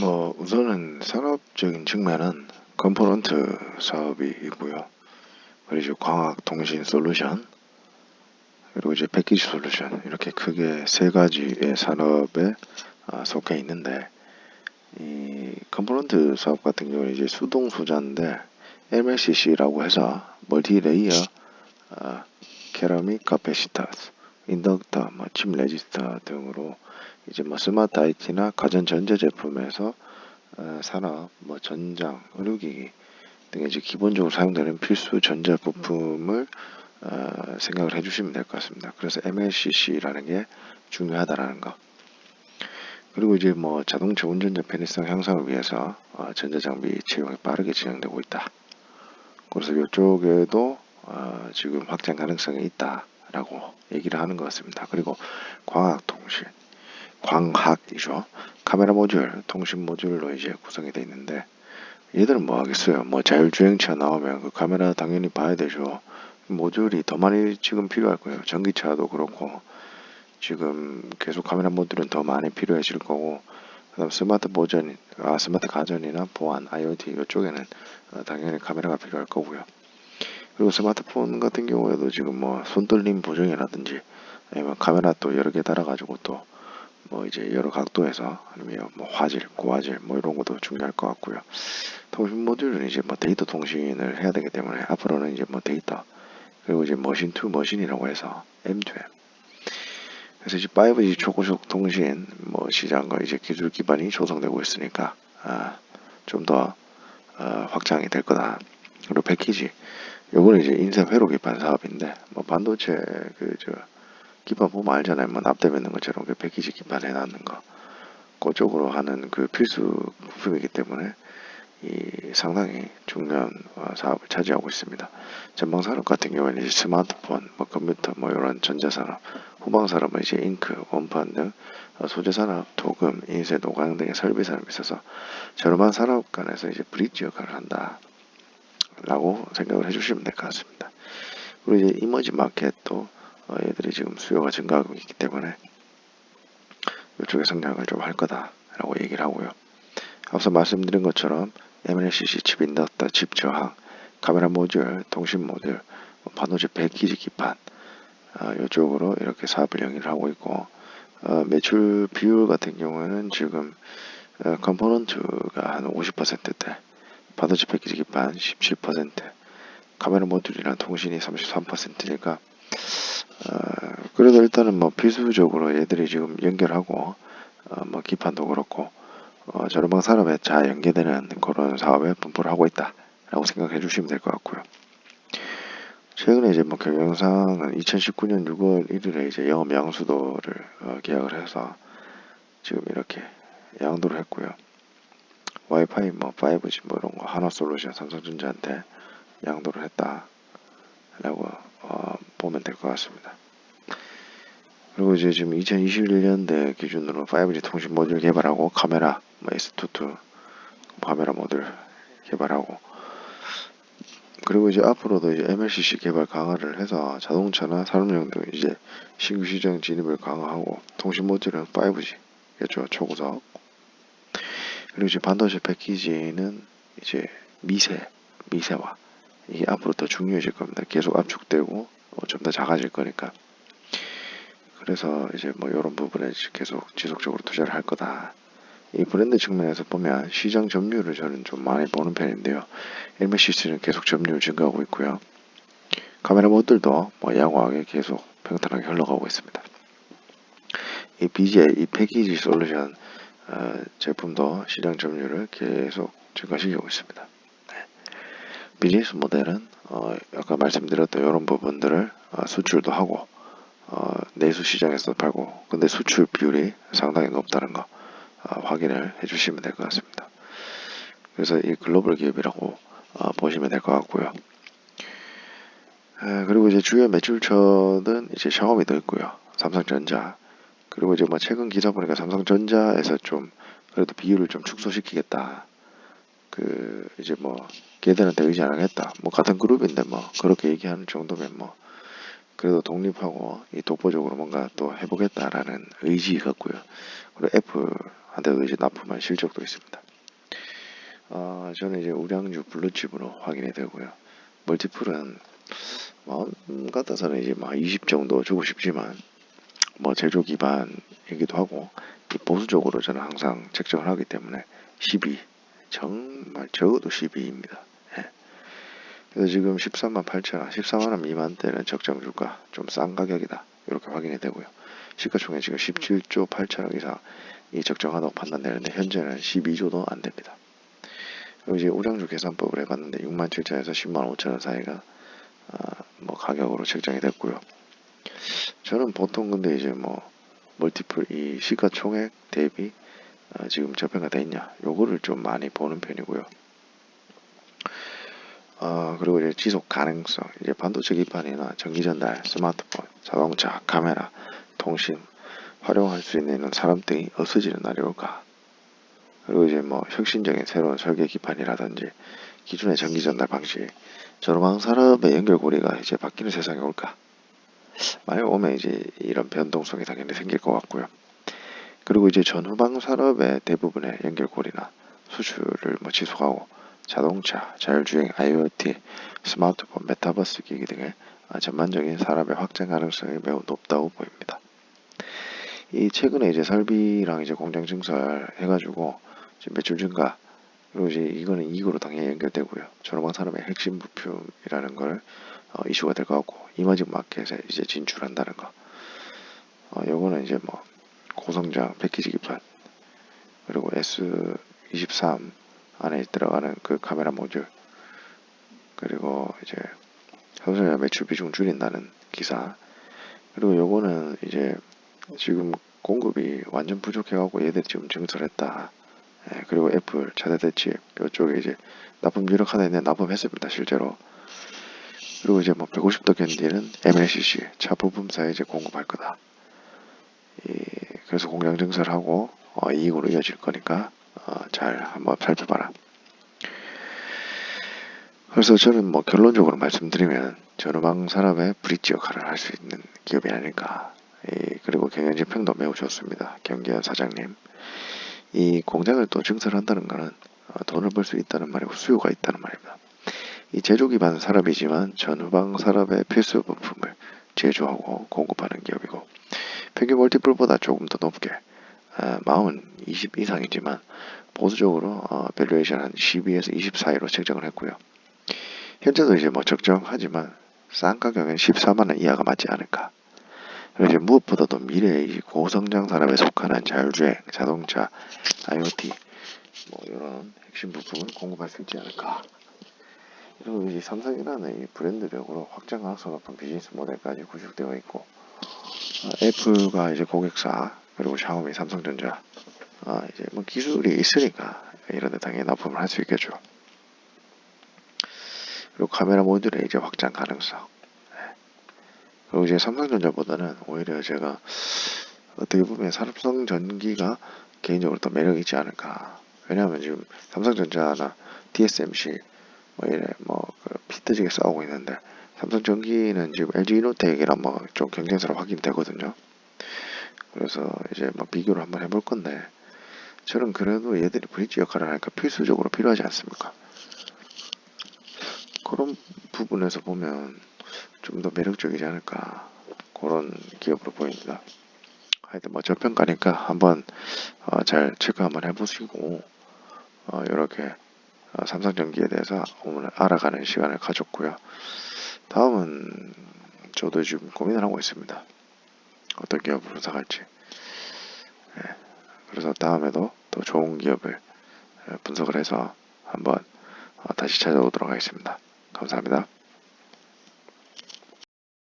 뭐 우선은 산업적인 측면은 컴포넌트 사업이 있고요. 그리고 광학 통신 솔루션 그리고 이제 패키지 솔루션 이렇게 크게 세 가지의 산업에 아, 속해 있는데 이 컴포넌트 사업 같은 경우는 이제 수동 소자인데 MLCC라고 해서 멀티 레이어 아, 케라믹 카페시타스 인덕터, 뭐, 칩 레지스터 등으로 이제 뭐 스마트 IT나 가전 전자 제품에서 어, 산업, 뭐 전장, 의료기기 등 이제 기본적으로 사용되는 필수 전자 부품을 어, 생각을 해주시면 될 것 같습니다. 그래서 MLCC라는 게 중요하다라는 거. 그리고 이제 뭐 자동차 운전자 편의성 향상을 위해서 어, 전자장비 채용이 빠르게 진행되고 있다. 그래서 이쪽에도 어, 지금 확장 가능성이 있다라고 얘기를 하는 것 같습니다. 그리고 광학 통신, 광학이죠. 카메라 모듈, 통신 모듈로 이제 구성이 되어 있는데 얘들은 뭐 하겠어요. 뭐 자율주행차 나오면 그 카메라 당연히 봐야 되죠. 모듈이 더 많이 지금 필요할 거예요. 전기차도 그렇고 지금 계속 카메라 모듈은 더 많이 필요해질 거고 그다음 스마트 보전, 아 스마트 가전이나 보안, IoT 이쪽에는 어, 당연히 카메라가 필요할 거고요. 그리고 스마트폰 같은 경우에도 지금 뭐 손떨림 보정이라든지 아니면 카메라 또 여러 개 달아가지고 또 뭐 이제 여러 각도에서 아니면 뭐 화질, 고화질 뭐 이런 것도 중요할 것 같고요. 통신 모듈은 이제 뭐 데이터 통신을 해야 되기 때문에 앞으로는 이제 뭐 데이터 그리고 이제 머신 투 머신이라고 해서 M2M 그래서 이제 5G 초고속 통신 뭐 시장과 이제 기술 기반이 조성되고 있으니까 아, 좀더 어, 확장이 될 거다. 그리고 패키지 요거는 이제 인쇄 회로 기반 사업인데 뭐 반도체 그저 기반 보면 알잖아요. 뭐 납땜했는 것처럼 그 패키지 기반 해놨는 거 그쪽으로 하는 그 필수 부품이기 때문에 이 상당히 중요한 어, 사업을 차지하고 있습니다. 전방 산업 같은 경우에는 이제 스마트폰, 뭐 컴퓨터, 뭐 이런 전자산업, 후방 산업은 이제 잉크, 원판 등 어, 소재 산업, 도금, 인쇄, 노광 등의 설비 산업이 있어서 저렴한 산업 간에서 이제 브릿지 역할을 한다. 라고 생각을 해주시면 될 것 같습니다. 그리고 이제 이머지 마켓도 어, 얘들이 지금 수요가 증가하고 있기 때문에 이쪽에 성장을 좀 할 거다라고 얘기를 하고요. 앞서 말씀드린 것처럼 MLCC 칩 인덕터, 칩 저항, 카메라 모듈, 통신 모듈, 뭐 반도체 패키지 기판 어, 이쪽으로 이렇게 사업을 영위를 하고 있고 어, 매출 비율 같은 경우에는 지금 어, 컴포넌트가 한 50%대 반도체 패키지 기판 17%, 카메라 모듈이랑 통신이 33%니까 어, 그래도 일단은 뭐 필수적으로 얘들이 지금 연결하고 어, 뭐 기판도 그렇고 어, 저렴방 산업에 잘 연계되는 그런 사업에 분포를 하고 있다라고 생각해 주시면 될 것 같고요. 최근에 이제 뭐 경영상은 2019년 6월 1일에 이제 영업 양수도를 어, 계약을 해서 지금 이렇게 양도를 했고요. 와이파이 뭐 5G 뭐 이런 거 하나 솔루션 삼성전자한테 양도를 했다라고 어, 보면 될 것 같습니다. 그리고 이제 지금 2021년대 기준으로 5G 통신 모듈 개발하고 카메라 뭐 S22 카메라 모듈 개발하고 그리고 이제 앞으로도 이제 MLCC 개발 강화를 해서 자동차나 산업용 등 이제 신규 시장 진입을 강화하고 통신 모듈은 5G겠죠 초고속 그리고 이제 반도체 패키지는 이제 미세, 미세화. 이게 앞으로 더 중요해질 겁니다. 계속 압축되고 어, 좀 더 작아질 거니까. 그래서 이제 뭐 이런 부분에 계속 지속적으로 투자를 할 거다. 이 브랜드 측면에서 보면 시장 점유율을 저는 좀 많이 보는 편인데요. MLCC는 계속 점유율 증가하고 있고요. 카메라 모듈도 뭐 양호하게 계속 평탄하게 흘러가고 있습니다. 이 BGA, 이 패키지 솔루션 어, 제품도 시장 점유율을 계속 증가시키고 있습니다. 네. 비즈니스 모델은 어, 아까 말씀드렸던 이런 부분들을 어, 수출도 하고 어, 내수 시장에서 팔고 근데 수출 비율이 상당히 높다는 거 어, 확인을 해주시면 될 것 같습니다. 그래서 이 글로벌 기업이라고 어, 보시면 될 것 같고요. 에, 그리고 이제 주요 매출처는 이제 샤오미 도 있고요. 삼성전자, 그리고 이제 뭐 최근 기사 보니까 삼성전자에서 좀 그래도 비율을 좀 축소시키겠다. 그 이제 뭐 걔들한테 의지 안 하겠다. 뭐 같은 그룹인데 뭐 그렇게 얘기하는 정도면 뭐 그래도 독립하고 이 독보적으로 뭔가 또 해보겠다라는 의지 같고요. 그리고 한테도 이제 납품한 실적도 있습니다. 어, 저는 이제 우량주 블루칩으로 확인이 되고요. 멀티플은 마음 같아서는 이제 막 20 정도 주고 싶지만 뭐 제조 기반이기도 하고 이 보수적으로 저는 항상 책정을 하기 때문에 12 정말 적어도 12입니다. 예. 그래서 지금 13만 8천 원, 14만 원 미만대는 적정 주가 좀 싼 가격이다 이렇게 확인이 되고요. 시가총액 지금 17조 8천억 이상 이 적정하다고 판단되는데 현재는 12조도 안 됩니다. 그리고 이제 우량주 계산법을 해봤는데 6만 7천에서 10만 5천 원 사이가 아, 뭐 가격으로 책정이 됐고요. 저는 보통 근데 이제 뭐 멀티플 이 시가총액 대비 아, 지금 저평가 돼 있냐 요거를 좀 많이 보는 편이고요. 어, 그리고 이제 지속 가능성, 이제 반도체 기판이나 전기 전달, 스마트폰, 자동차, 카메라, 통신 활용할 수 있는 사람들이 없어지는 날이 올까? 그리고 이제 뭐 혁신적인 새로운 설계 기판이라든지 기존의 전기 전달 방식, 전후방 산업의 연결고리가 이제 바뀌는 세상이 올까? 만약 오면 이제 이런 변동성이 당연히 생길 것 같고요. 그리고 이제 전후방 산업의 대부분의 연결고리나 수출을 뭐 지속하고 자동차, 자율주행, IoT, 스마트폰, 메타버스 기기 등의 전반적인 산업의 확장 가능성이 매우 높다고 보입니다. 이 최근에 이제 설비랑 이제 공장 증설 해가지고 매출 증가 그리고 이제 이거는 이익으로 당연히 연결되고요. 전후방 산업의 핵심 부품이라는 걸 어, 이슈가 될 것 같고 이머징 마켓에 이제 진출한다는 거. 어, 요거는 이제 뭐 고성장 패키지 기판 그리고 S23 안에 들어가는 그 카메라 모듈 그리고 이제 삼성전자 매출 비중 줄인다는 기사 그리고 요거는 이제 지금 공급이 완전 부족해갖고 얘들 지금 증설했다. 예, 그리고 애플 차대 대치 요쪽에 이제 납품 유력 하나 있는데 납품했습니다 실제로. 그리고 이제 뭐 150도 견디는 MLCC 차 부품사에 이제 공급할 거다. 이, 그래서 공장 증설하고 어, 이익으로 이어질 거니까 어, 잘 한번 살펴봐라. 그래서 저는 뭐 결론적으로 말씀드리면 전후방 산업의 브릿지 역할을 할 수 있는 기업이 아닐까. 이, 그리고 경영진 평도 매우 좋습니다. 경기현 사장님. 이 공장을 또 증설한다는 것은 어, 돈을 벌 수 있다는 말이고 수요가 있다는 말입니다. 이 제조 기반 산업이지만 전후방 산업의 필수 부품을 제조하고 공급하는 기업이고 평균 멀티플보다 조금 더 높게 아, 마음은 20 이상이지만 보수적으로 어, 밸류에이션 한 12에서 20 사이로 책정을 했고요. 현재도 이제 뭐 적정하지만 싼 가격은 14만원 이하가 맞지 않을까. 그리고 이제 무엇보다도 미래의 고성장 산업에 속하는 자율주행, 자동차, IoT 뭐 이런 핵심 부품을 공급할 수 있지 않을까. 그리고 이제 삼성이라는 이 브랜드력으로 확장 가능성 높은 비즈니스 모델까지 구축되어 있고 어, 애플과 이제 고객사 그리고 샤오미, 삼성전자 어, 이제 뭐 기술이 있으니까 이런 데 당연히 납품을 할 수 있겠죠. 그리고 카메라 모듈의 이제 확장 가능성. 네. 그리고 이제 삼성전자보다는 오히려 제가 어떻게 보면 산업성 전기가 개인적으로 더 매력이 있지 않을까. 왜냐하면 지금 삼성전자나 TSMC 뭐 이래 뭐 그 피뜨지게 싸우고 있는데 삼성전기는 지금 LG이노텍이랑 뭐좀 경쟁사로 확인되거든요. 그래서 이제 뭐 비교를 한번 해볼 건데 저는 그래도 얘들이 브릿지 역할을 하니까 필수적으로 필요하지 않습니까? 그런 부분에서 보면 좀 더 매력적이지 않을까 그런 기업으로 보입니다. 하여튼 뭐 저평가니까 한번 어, 잘 체크 한번 해보시고 어, 이렇게 어, 삼성전기에 대해서 오늘 알아가는 시간을 가졌고요. 다음은 저도 지금 고민을 하고 있습니다. 어떤 기업을 분석할지. 예, 그래서 다음에도 더 좋은 기업을 예, 분석을 해서 한번 어, 다시 찾아오도록 하겠습니다. 감사합니다.